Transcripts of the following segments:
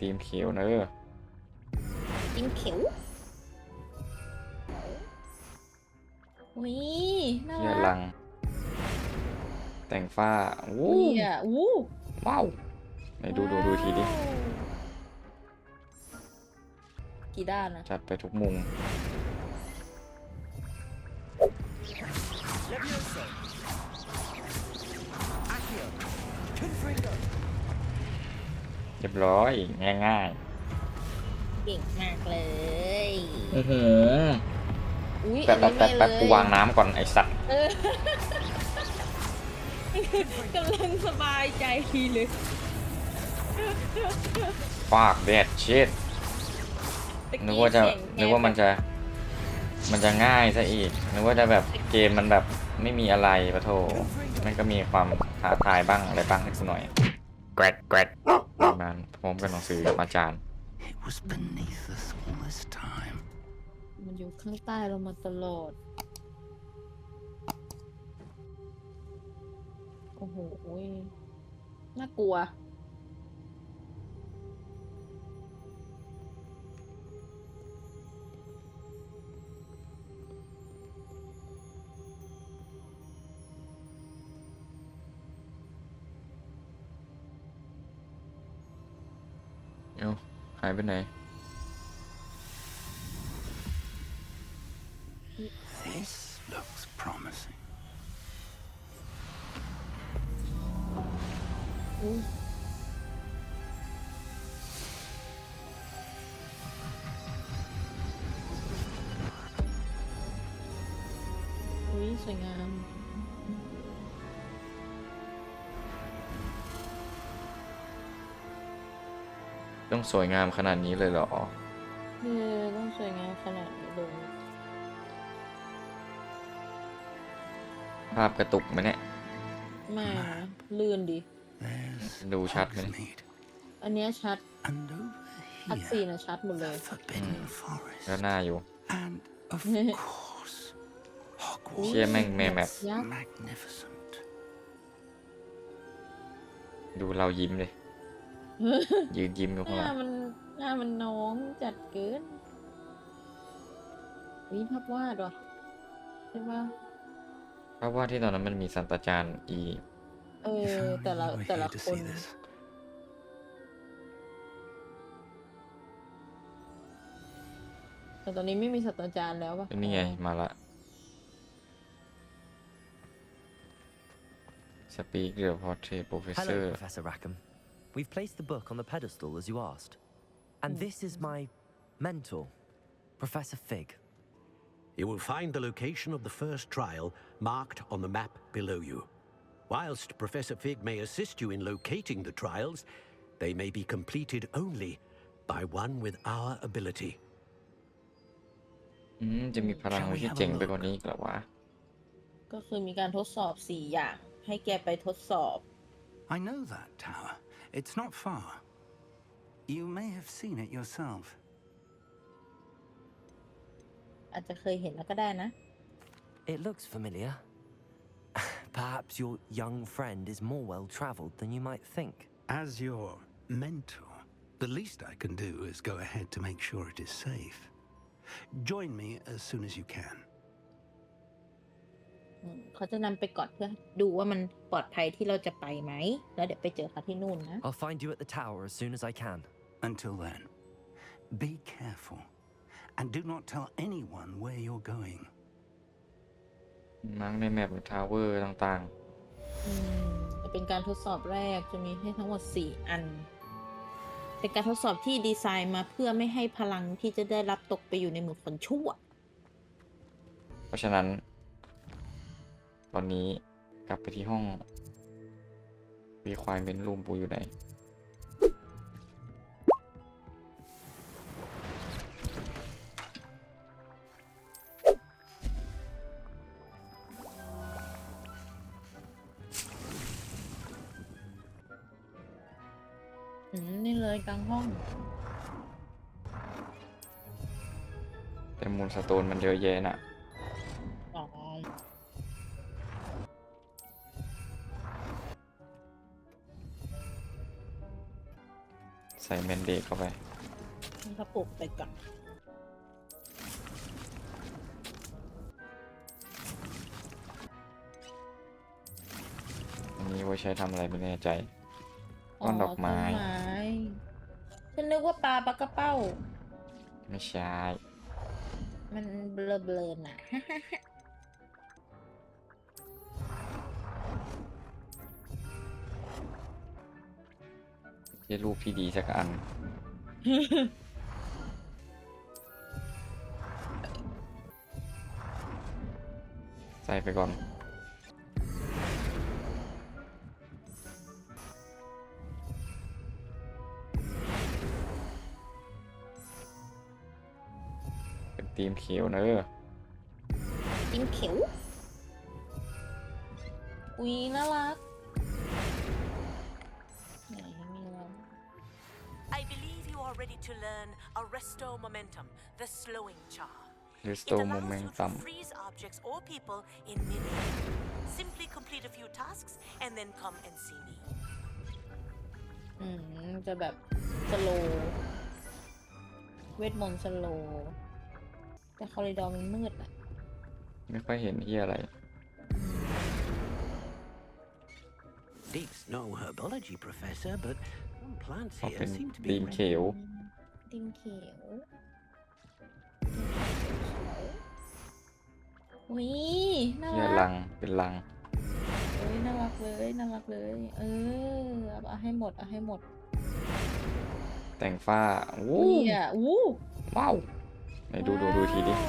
ตีมเขียวเนอะจิ้มเขียวอุ้ยน่าเฮียรัลักง แต่งฝ้าวู้อุ้ยอะอู้ว้าวไหนดูดูดูทีดิ ว้าวกี่ด้านนะจัดไปทุกมุม Levioso. Accio. Confringo. เรียบร้อยง่ายเก่งมากเลยๆอือหืออุ้ยแป๊บอัแป๊นบนี้แป๊บไม่แป๊บเลยกูวางน้ำก่อนไอสัตว์เออกำลังสบายใจเลยฟากแดดเช็ดตนึกว่าจะเสียงนึกว่ามันจะ มันจะง่ายซะอีกนึกว่าจะแบบเกมมันแบบไม่มีอะไรปะโถมันก็มีความท้าทายบ้างอะไรบ้างนิดหน่อย แกรดแกรดประมาณพร้อมกับหนังสือกับอาจารย์ It was beneath us all this time. มันอยู่ข้างใต้เรามาตลอด โอ้โหยน่ากลัว เอ้าหายไปไหน ต้องสวยงามขนาดนี้เลยเหรอ เออต้องสวยงามขนาดนี้เลยภาพกระตุกไหมเนี่ยไม่นะลื่นดิ There's Đủ chặt đấy. Hogsmeade. อันเนี้ยชัด And คัด over ซี here, นะชัดหมดเลย the Forbidden ก็ Forest. น่าอยู่ And of course, เชี่ย Hogwarts. แม่งแม่แมปยักษ์ Magnificent. ดูเรายิ้มเลย ยืนยิ้มอยู่หข้างหน้าลังมันหน้ามันน้องจัดเกินวิภาพวาดวะใช่ปะเพราะว่าที่ตอนนั้นมันมีสันตจารย์อี เอ If อ only แต่ละ you were แต่ละ here to คน see this. แต่ตอนนี้ไม่มีศาสตราจารย์แล้วปะนี่ไง มาละ Speak the portrait Hello, professor Professor Rackham. We've placed the book on the pedestal as you asked. And this is my mentor, Professor Fig. You will find the location of the first trial marked on the map below you. Whilst Professor Fig may assist you in locating the trials, they may be completed only by one with our ability. อืมจะมีพลังที่เจ๋งไปกว่านี้อีกเหรอวะ ก็คือมีการทดสอบสี่อย่าง ให้แกไปทดสอบ I know that tower. It's not far. You may have seen it yourself. อาจจะเคยเห็นแล้วก็ได้นะ It looks familiar. Perhaps your young friend is more well traveled than you might think. As your mentor, the least I can do is go ahead to make sure it is safe. Join me as soon as you can. อืมเขาจะนำไปก่อนเพื่อดูว่ามันปลอดภัยที่เราจะไปไหม แล้วเดี๋ยวไปเจอเขาที่นู่นนะ I'll find you at the tower as soon as I can. Until then, be careful and do not tell anyone where you're going. มั้งในแมปทาวเวอร์ต่างอืมจะเป็นการทดสอบแรกจะมีให้ทั้งหมด 4 อัน เป็นการทดสอบที่ดีไซน์มาเพื่อไม่ให้พลังที่จะได้รับตกไปอยู่ในมือคนชั่ว ๆ เพราะฉะนั้น ตอนนี้กลับไปที่ห้องวีควายเมนรูมปูอยู่ไหนอืมนี่เลยกลางห้อง แต่มูลสโตนมันเยอะแยะน่ะ ใส่เมนเดทเข้าไปนี่เขาปลูกไปก่อนอันนี้ไว้ใช้ทำอะไรไม่แน่ใจก้อนดอกไม้ ต้นไม้ฉันนึกว่าปลาปลากระเป้า ไม่ใช่ มันเบลอเบลอๆน่ะ ที่รูปที่ดีสักอัน ใส่ไปก่อนเป็นทีมเขียวเนอะจิ้มเขียว อุ้ยน่ารัก ready to learn Arresto Momentum, the slowing charm. หรือส It โตโม allows เมน you ตัม to freeze objects or people in midair. Simply complete a few tasks and then come and see me. อืม จะแบบสโลเวทมนต์สโล แต่คอริดอร์มันมืดอะ ไม่ค่อยเห็นที่อะไร Deep's no herbology professor, but some plants เพราะ here เป็น seem to ที be มเขียวดินเขียวอุ้ยน่าเนี่ยรัลักงเป็นลัง เอ้ยน่ารักเลยน่ารักเลย เออเอาเอาให้หมดเอาให้หมดแต่งฝ้าวู้อุ้ยอะอู้ว้าวไหนดูดูดูทีดิว้าว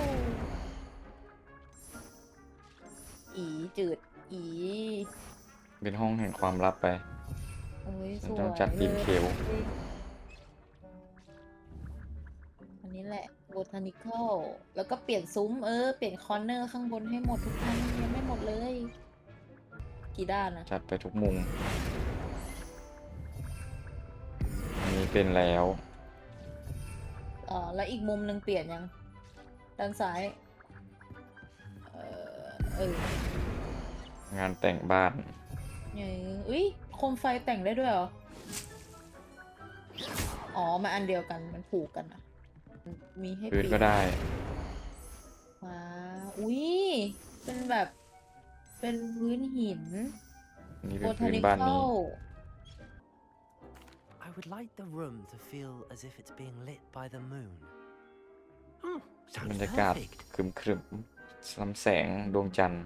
อีจืดอี เป็นห้องแห่งความลับไป โอ้ยฉัสนวยต้องจัดทีมลเขียว อันนี้แหละ botanical แล้วก็เปลี่ยนซุ้มเออ เปลี่ยนคอร์เนอร์ข้างบนให้หมดทุกอันยังไม่หมดเลย กี่ด้านนะจัดไปทุกมุมอันนี้เป็นแล้ว อ๋อแล้วอีกมุมหนึ่งเปลี่ยนยัง ด้านซ้าย เออเอองานแต่งบ้าน เอออุ้ยโคมไฟแต่งได้ด้วยเหรอ อ๋อมันอันเดียวกันมันผูกกันอะมันมีให้พื้นเปลี่ยก็ได้ว้าวอุ้ยเป็นแบบ เป็นพื้นหินอันนี้เป็นพื้นบ้านนี้ botanical I would like the room to feel as if it's being lit by the moon. Oh, บร sounds รยากาศ perfect. ครึมครึมๆลำแสงดวงจันทร์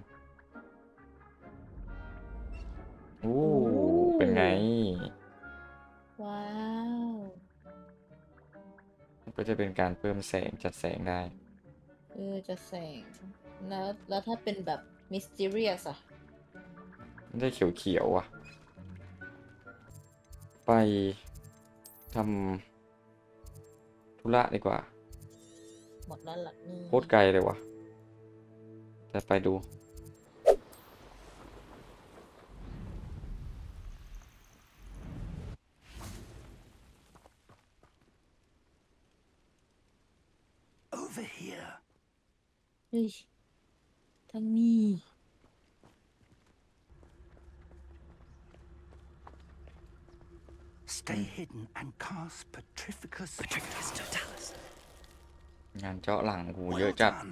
โอ้โอ้เป็นไง ว้าว ก็จะเป็นการเพิ่มแสงจัดแสงได้ เออจะแสง แล้วแล้วถ้าเป็นแบบ mysterious อะไม่ได้เขียวเขียวๆอะ ไปทำธุระดีกว่า หมดแล้วล่ะนี่โคตรไกลเลยว่ะแต่ไปดู Ê, thằng mi, Stay hidden and cast Petrificus, Petrificus totalis. Nhàn chó lẳng gù dơ chặt.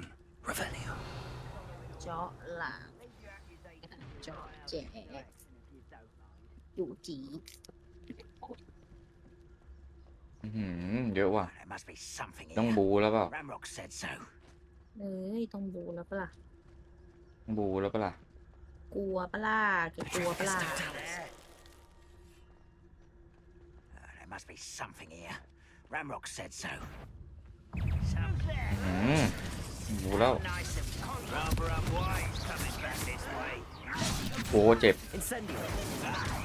Revelio. Chó lẳng. Chó trẻ. Chủ chỉ. Ừ, dữ quá. Đông bù là bảo. เอ้ยต้องบูแล้วปะล่ะต้องบูแล้วเปล่าล่ะ กลัวปะล่ะแกกลัวปะล่ะ Uh, there must be something here. Ramrock said so. อื้อหือบูแล้ว Nice and rather unwise coming back this way. โอ้เจ็บ Incendio! Glacier!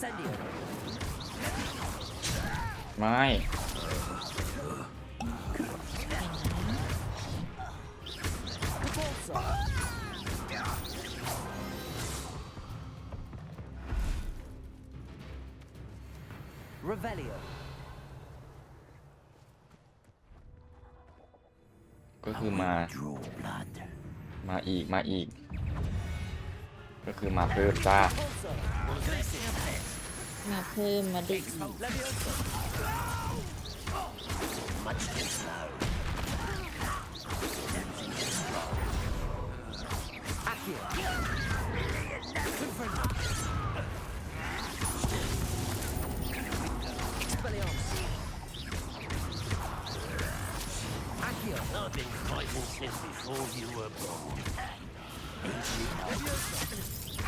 Incendio! ไม่ Depulso! อ Revelio. ก็คือมา Draw blood. มาอีก มาอีก ก็คือมาเพิ่มจ้ามาเพิ่มมาดิ อีก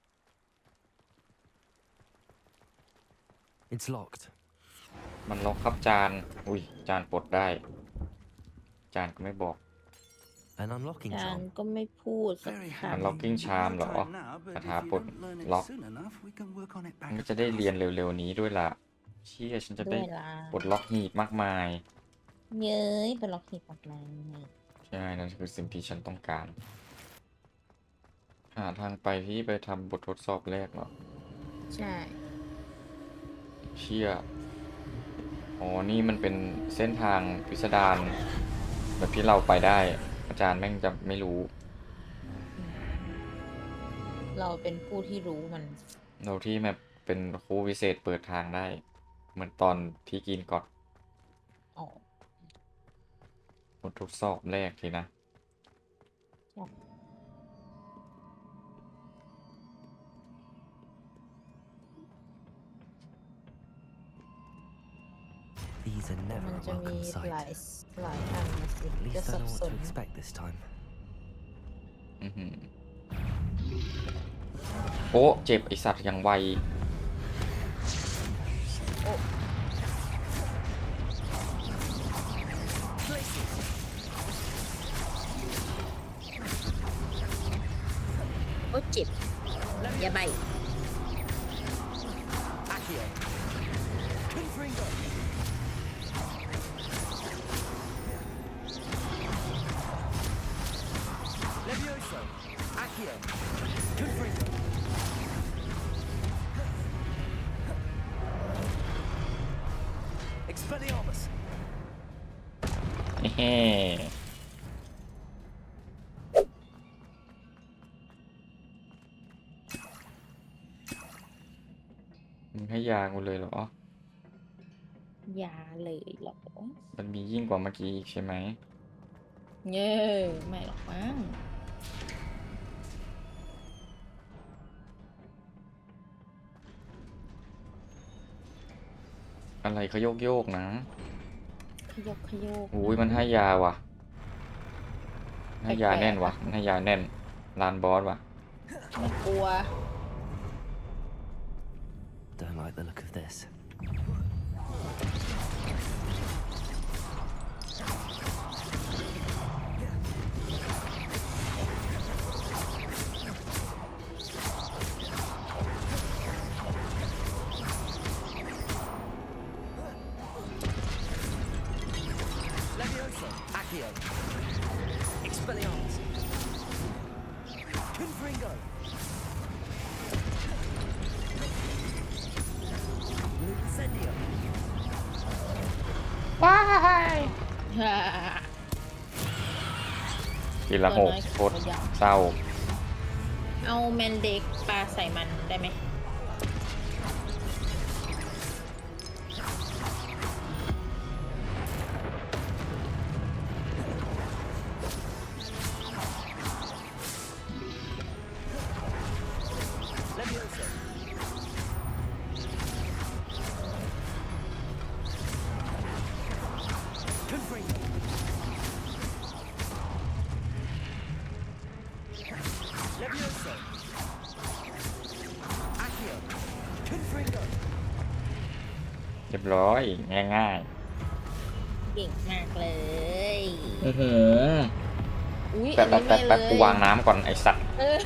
It's locked. มันล็อกครับจาน อุ้ย จานปลดได้ จานก็ไม่บอก An unlocking จาน charm. ก็ไม่พูดสัก Very ค happy. Unlocking charm No เหรอ time now, but คา if ถา you ปลด don't learn it ล็อก soon enough, we can work on it มั back นก็ at จะ the ได้ farm. เรียนเร็วๆนี้ด้วยล่ะ เชี่ยฉันจะด้ได้วยล่ะปลดล็อกหีบมากมาย เย้ยเป็นล็อกหีบออกมาใช่นั่นคือสิ่งที่ฉันต้องการ หาทางไปที่ไปทำบททดสอบแรกเหรอ ใช่ เชี่ยอ๋อ นี่มันเป็นเส้นทางพิสดารแบบที่เราไปได้ อาจารย์แม่งจะไม่รู้ เราเป็นผู้ที่รู้มัน เราที่แบบเป็นครูวิเศษเปิดทางได้ เหมือนตอนที่กินก่อนอ๋อบททดสอบแรกเลยนะ These are มั never น a จะมี welcome หลาย sight. หลายอันนะสิ At จะ least สั I บ know ส what น to expect this time. อือหือโอ้เจ็บไอสัตว์อย่างไว โอ้เจ็บอย่าใบ Accio. Confringo. Expelliarmus. เฮ้มึงให้ยากูเลยเหรอ ยาเลยเหรอ มันมียิ่งกว่าเมื่อกี้อีกใช่ไหม เย้ ไม่หรอกมั้ง อะไรเขาโยกโยกๆนะขยกขยกอุ้ยมันให้ยาว่ะให้ยาแน่นว่ะมันให้ยาแน่นลานบอสว่ะไม่กลัว Don't like the look of this. ละหกโคตรเศร้า เอาแมนเด็กปลาใส่มันได้ไหม รียบร้อยง่ายเก่งมากเลยอือหืออุ้ยแป๊บอัแป๊นบนี้แป๊บไม่แป๊บเลยกูวางน้ำก่อนไอสัตว์เออ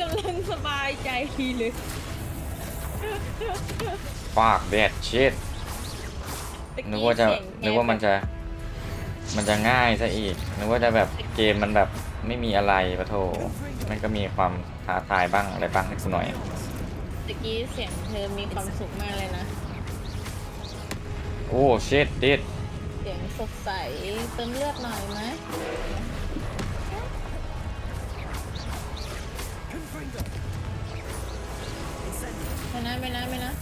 กำลังสบายใจเลยฟากแดดเช็ดตนึกว่าจะเสียงแนึกว่ามันจะ มันจะง่ายซะอีกนึกว่าจะแบบเกมมันแบบไม่มีอะไรปะโถมันก็มีความท้าทายบ้างอะไรบ้างนิดหน่อย ตะกี้เสียงเธอมีความสุขมากเลยนะ โอ้เช็ดดิดเสียงสดใสเติมเลือดหน่อยไหมไม่นะไม่นะไม่นะ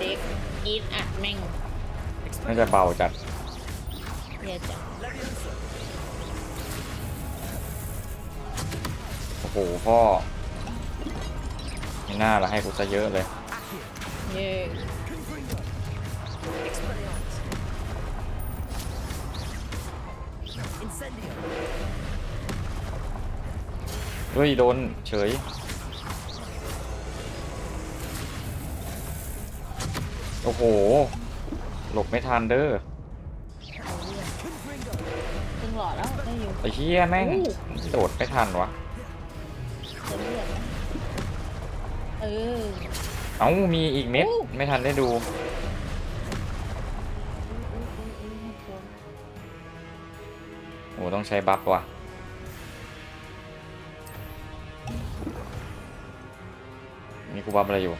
เอาแมนเด็กอีทอัดแม่งน่าจะเบาจัดเฮียจังโอ้โหพ่อไม่น่าละให้กูซะเยอะเลยเย่ Incendio. เฮ้ยโดนเฉย โอ้โห หลบไม่ทันเด้อเอาเรื่องครึ่งหลอดแล้วได้อยู่ไอ้เหี้ยแม่งโดดไม่ทันวะเติมเลือดนะเออ เอ้ามีอีกเม็ด อู้ ไม่ทันได้ดูโอ้ต้องใช้บัฟว่ะ นี่กูบัฟอะไรอยู่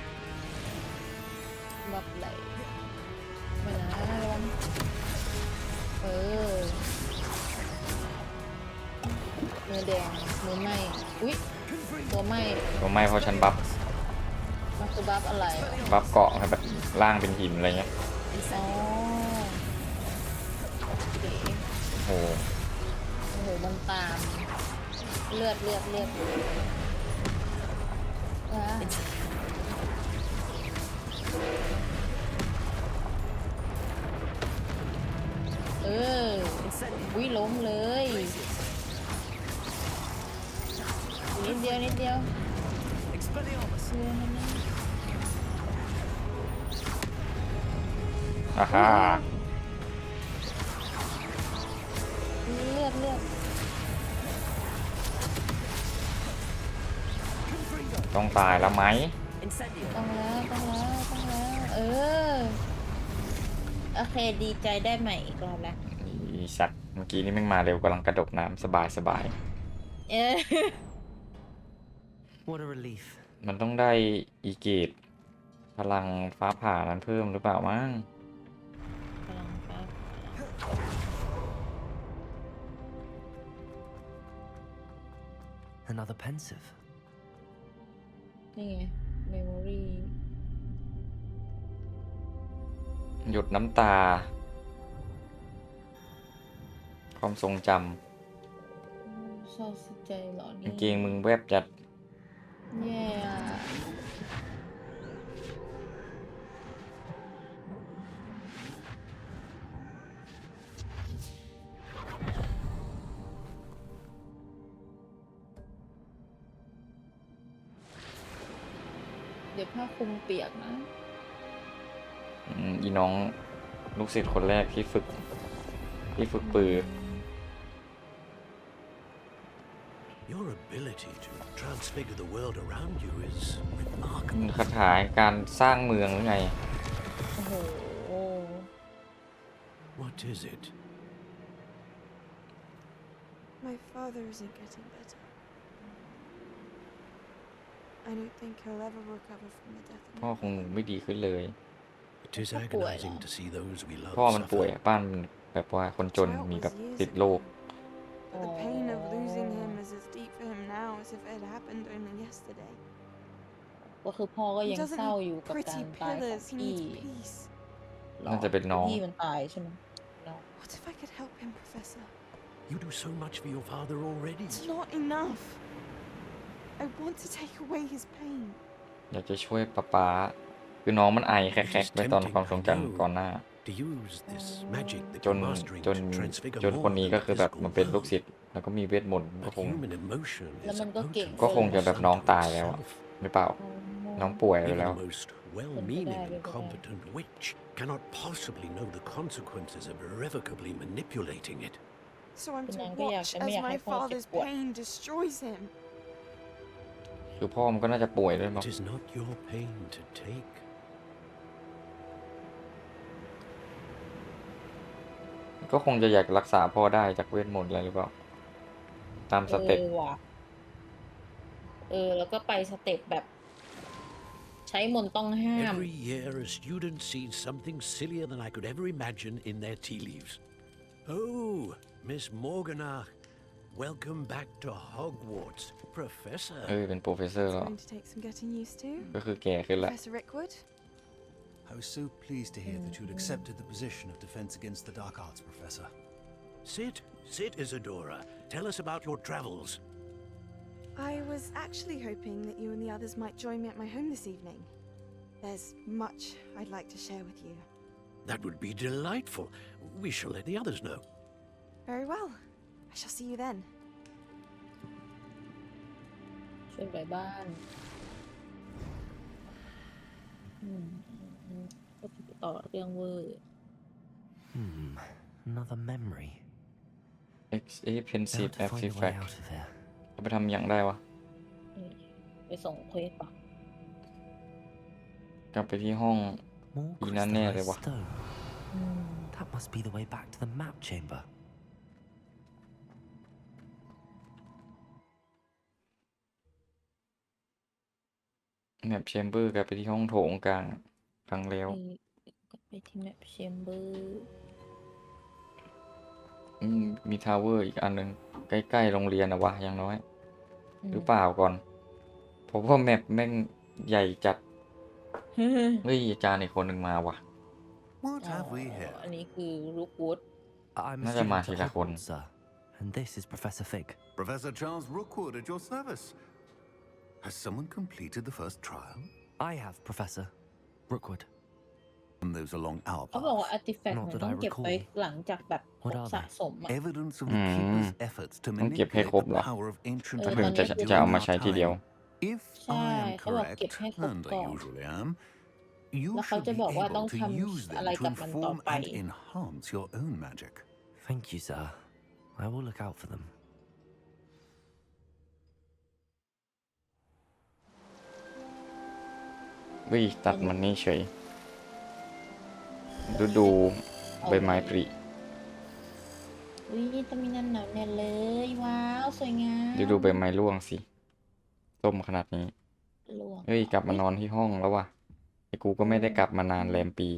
มือแดงมือไหมอุ๊ยตัวไหมก็ไม่เพราะฉันบัฟมันคือบัฟอะไรอะบัฟเกาะให้แบบล่างเป็นหินอะไรเงี้ยอ๋อโอเคโอ้โหโอ้โหมันตาม เลือดเลือดเลือดว้าเออวิล้มเลย นิดเดียวนิดเดียว Expelliarmus. เชื่อมันนะอ่าฮ่าเลือดเลือดต้องตายแล้วไหม Incendio. ต้องแล้วต้องแล้วต้องแล้วเออโอเคดีใจได้ใหม่อีกรอบแล้วอีสัตว์เมื่อกี้นี่แม่งมาเร็วกำลังกระดกน้ำสบายสบายเออ What a relief. มันต้องได้อีเกตพลังฟ้าผ่านั้นเพิ่มหรือเปล่ามั้งพลังฟ้า Another pensive. นี่ไงเมมโมรี่หยดน้ำตา ความทรงจเศร้าเสียใจเหรอำนี่ กางเกงมึงแวบจัด แย่เดี๋ยวผ้าคลุมเปียกนะ อืมอีน้องลูกศิษย์คนแรกที่ฝึก ที่ฝึกปือ Your ability to transfigure the world around you is มัน remarkable. คาถาแห่งการสร้างเมืองหรือไง โอ้โห What is it? My father isn't getting better. I don't think he'll ever recover from the death พ่อ of ของหนูไม่ดีขึ้นเลย It is agonizing to see those we love พ่อมันป่วย suffer. บ้านมันแบบว่าคนจนมีแบบติดโรค But the pain of losing him is as deep for him now as if it had happened only yesterday. ก็คือพ่อก็ He ยัง doesn't เศร้า need อยู่กับการ pretty ตายของ pillars, he พี่ needs peace. หรอ น่าจะเป็นน้อง พี่มันตายใช่ไหมน้อง What if I could help him, Professor? You do so much for your father already. It's not enough. I want to take away his pain. อยากจะช่วยป๊าป๊าคือน้องมันไอแคกๆไปตอนความทรงจำก่อนหน้า I To use this magic that จน you're mastering จน to transfigure จน more คนนี้ than ก็ the คือแบบ physical มันเป็นลูก world. ศิษย์แล้วก็มีเวทมนต์ก็ But คง human emotion แล้ว is มั a นก็เก่ง potent ก็คงจะแบบ force น้อง unto ตายแล้วอะ itself. หรือเปล่าน้องป่วยไป Even แล้ว the most well-meaning and competent witch cannot possibly know the consequences of irrevocably manipulating it. So I'm to Kailangan kaya watch kami as ay my kung father's magkikwa. pain destroys him. คือพ่อมันก็น่าจะป่วยด้วยมั้ง It is not your pain to take. ก็คงจะอยากรักษาพ่อได้จากเวทมนต์อะไรหรือเปล่า ตามสเต็ป เออว่ะ เออ แล้วก็ไปสเต็ปแบบ ใช้มนต์ต้องห้าม Every year, a student sees something sillier than I could ever imagine in their tea leaves. Oh, Miss Morganach, welcome back to Hogwarts, เอ Professor. อเป็นโปรเฟสเซอร์ It's แล้ว going to take some getting used to. ก็คือแก่ขึ้นละ Professor Rickwood, I was so pleased to hear that you'd accepted the position of Defense Against the Dark Arts, Professor. Sit, sit, Isadora. Tell us about your travels. I was actually hoping that you and the others might join me at my home this evening. There's much I'd like to share with you. That would be delightful. We shall let the others know. Very well. I shall see you then. ช่วยไปบ้าน อืมอืมก็ ต่อเรื่องเวอร์ Hmm, another memory. expensive Now to find a way artifact out of here. เอาไปทำอย่างได้วะ ไปส่งเควสปะกลับไปที่ห้อง More Yun na nere crystallized wa. stone. That must be the way back to the map chamber. แมปแชมเบอร์กลับไปที่ห้องโถงกลางครั้งแล้วไปไปที่แม ปแชมเบอร์อืมมีทาวเวอร์อีกอันหนึ่งใกล้ๆโรงเรียนนะวะอย่างน้อยหรือเปล่าก่อนผมว่าแมปแม่งใหญ่จัดเฮ้ยอาจารย์อีกคนหนึ่งมาว่ะ What have we อ๋อ here? อันนี้คือลูกวูด I'm a Nada student más at y la con- Hogwarts, sir. And this is Professor Fig. Professor Charles Rookwood at your service. Has someone completed the first trial? I have, Professor. Rookwood. And those along our เขาบอกว่า path. อาร์ติแฟกต์ Not มัน that ต้อง I เก็บไว้ recall. หลังจากแบบ What are สะ they? สมอะ Evidence of the Mm. Keeper's efforts to Không kịp hay manipulate khốp the lắm. power of ancient Ừ, ก็คือจะ còn nếu จะเอา during มา our ใช้ทีเดียว time. If I ใช่ am เขาบอกเก็บ correct, ให้ครบ and ก่อ I น usually am, you แล้วเขา should จะ be บอกว่าต้อง able to ท use ำ them อะไร to กับมันต่อ inform ไป and enhance your own magic. Thank you, sir. I will look out for them. เฮ้ยตัดมันนี่เฉย ดูดูใบไม้ปริอุ้ยตะมีนันหนาวแน่นเลย ว้าว สวยงามดูดูใบไม้ร่วงสิต้มขนาดนี้ลวงเฮ้ย กลับมานอนที่ห้องแล้วว่ะไอ้กูก็ไม่ได้กลับมานานแรมปี